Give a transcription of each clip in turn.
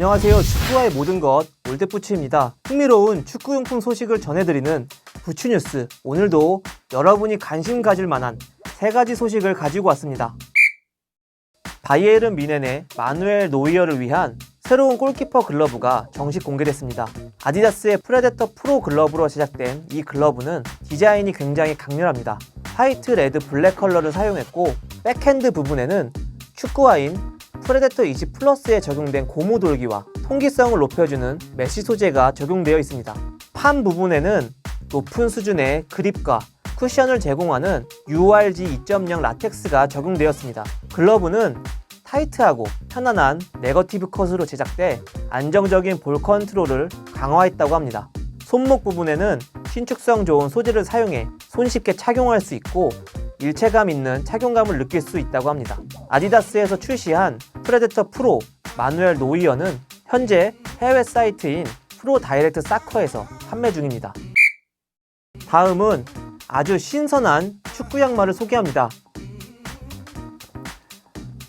안녕하세요. 축구와의 모든 것 올드부츠입니다. 흥미로운 축구용품 소식을 전해드리는 부츠뉴스. 오늘도 여러분이 관심 가질 만한 세 가지 소식을 가지고 왔습니다. 바이에른 미넨의 마누엘 노이어를 위한 새로운 골키퍼 글러브가 정식 공개됐습니다. 아디다스의 프레데터 프로 글러브로 제작된 이 글러브는 디자인이 굉장히 강렬합니다. 화이트, 레드, 블랙 컬러를 사용했고 백핸드 부분에는 축구화인 프레데터 20 플러스에 적용된 고무 돌기와 통기성을 높여주는 메쉬 소재가 적용되어 있습니다. 판 부분에는 높은 수준의 그립과 쿠션을 제공하는 URG 2.0 라텍스가 적용되었습니다. 글러브는 타이트하고 편안한 네거티브 컷으로 제작돼 안정적인 볼 컨트롤을 강화했다고 합니다. 손목 부분에는 신축성 좋은 소재를 사용해 손쉽게 착용할 수 있고 일체감 있는 착용감을 느낄 수 있다고 합니다. 아디다스에서 출시한 프레데터 프로 마누엘 노이어는 현재 해외 사이트인 프로 다이렉트 사커에서 판매 중입니다. 다음은 아주 신선한 축구 양말을 소개합니다.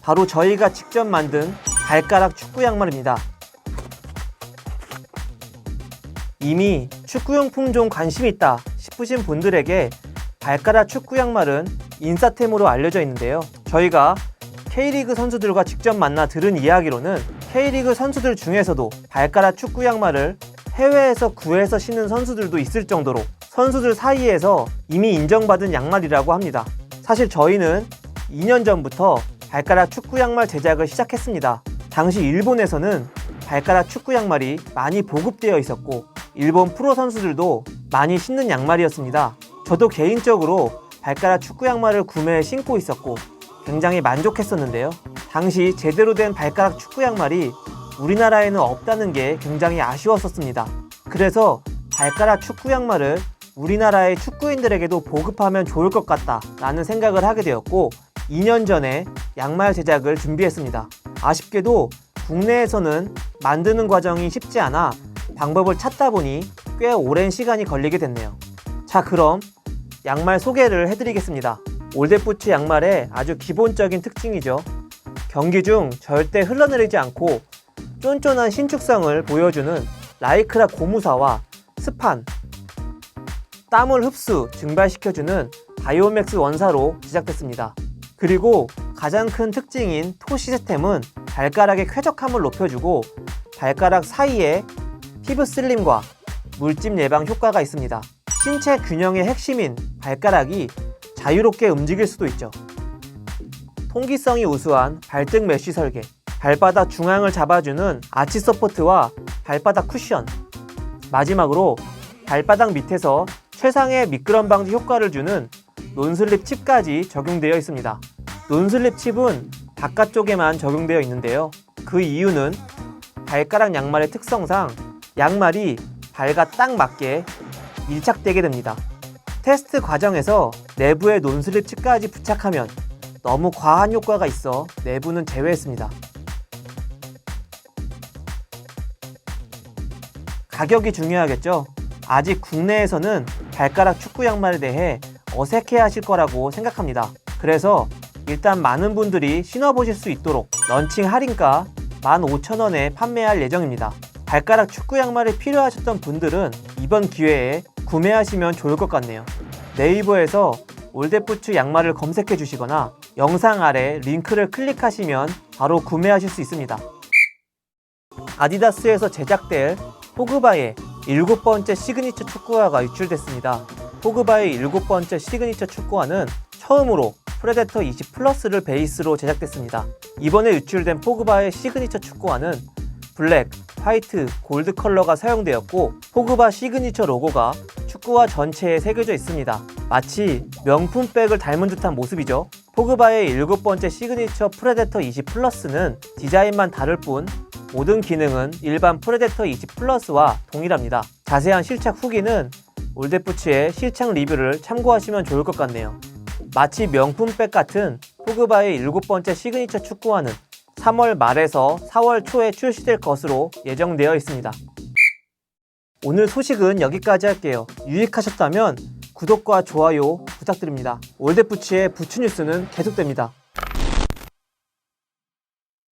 바로 저희가 직접 만든 발가락 축구 양말입니다. 이미 축구용품 좀 관심이 있다 싶으신 분들에게 발가락 축구 양말은 인싸템으로 알려져 있는데요. 저희가 K리그 선수들과 직접 만나 들은 이야기로는 K리그 선수들 중에서도 발가락 축구 양말을 해외에서 구해서 신는 선수들도 있을 정도로 선수들 사이에서 이미 인정받은 양말이라고 합니다. 사실 저희는 2년 전부터 발가락 축구 양말 제작을 시작했습니다. 당시 일본에서는 발가락 축구 양말이 많이 보급되어 있었고 일본 프로 선수들도 많이 신는 양말이었습니다. 저도 개인적으로 발가락 축구 양말을 구매해 신고 있었고 굉장히 만족했었는데요. 당시 제대로 된 발가락 축구 양말이 우리나라에는 없다는 게 굉장히 아쉬웠었습니다. 그래서 발가락 축구 양말을 우리나라의 축구인들에게도 보급하면 좋을 것 같다라는 생각을 하게 되었고 2년 전에 양말 제작을 준비했습니다. 아쉽게도 국내에서는 만드는 과정이 쉽지 않아 방법을 찾다 보니 꽤 오랜 시간이 걸리게 됐네요. 자, 그럼 양말 소개를 해드리겠습니다. 올댓부츠 양말의 아주 기본적인 특징이죠. 경기 중 절대 흘러내리지 않고 쫀쫀한 신축성을 보여주는 라이크라 고무사와 스판, 땀을 흡수, 증발시켜주는 바이오맥스 원사로 제작됐습니다. 그리고 가장 큰 특징인 토 시스템은 발가락의 쾌적함을 높여주고 발가락 사이에 피부 슬림과 물집 예방 효과가 있습니다. 신체 균형의 핵심인 발가락이 자유롭게 움직일 수도 있죠. 통기성이 우수한 발등 메쉬 설계, 발바닥 중앙을 잡아주는 아치 서포트와 발바닥 쿠션, 마지막으로 발바닥 밑에서 최상의 미끄럼 방지 효과를 주는 논슬립 칩까지 적용되어 있습니다. 논슬립 칩은 바깥쪽에만 적용되어 있는데요. 그 이유는 발가락 양말의 특성상 양말이 발과 딱 맞게 밀착되게 됩니다. 테스트 과정에서 내부에 논슬립 칩까지 부착하면 너무 과한 효과가 있어 내부는 제외했습니다. 가격이 중요하겠죠? 아직 국내에서는 발가락 축구 양말에 대해 어색해 하실 거라고 생각합니다. 그래서 일단 많은 분들이 신어보실 수 있도록 런칭 할인가 15,000원에 판매할 예정입니다. 발가락 축구 양말이 필요하셨던 분들은 이번 기회에 구매하시면 좋을 것 같네요. 네이버에서 올댓부츠 양말을 검색해 주시거나 영상 아래 링크를 클릭하시면 바로 구매하실 수 있습니다. 아디다스에서 제작될 포그바의 일곱 번째 시그니처 축구화가 유출됐습니다. 포그바의 일곱 번째 시그니처 축구화는 처음으로 프레데터 20 플러스를 베이스로 제작됐습니다. 이번에 유출된 포그바의 시그니처 축구화는 블랙, 화이트, 골드 컬러가 사용되었고 포그바 시그니처 로고가 축구화 전체에 새겨져 있습니다. 마치 명품백을 닮은 듯한 모습이죠. 포그바의 일곱 번째 시그니처 프레데터 20 플러스는 디자인만 다를 뿐 모든 기능은 일반 프레데터 20 플러스와 동일합니다. 자세한 실착 후기는 올댓부츠의 실착 리뷰를 참고하시면 좋을 것 같네요. 마치 명품백 같은 포그바의 일곱 번째 시그니처 축구화는 3월 말에서 4월 초에 출시될 것으로 예정되어 있습니다. 오늘 소식은 여기까지 할게요. 유익하셨다면 구독과 좋아요 부탁드립니다. 올댓부츠의 부츠 뉴스는 계속됩니다.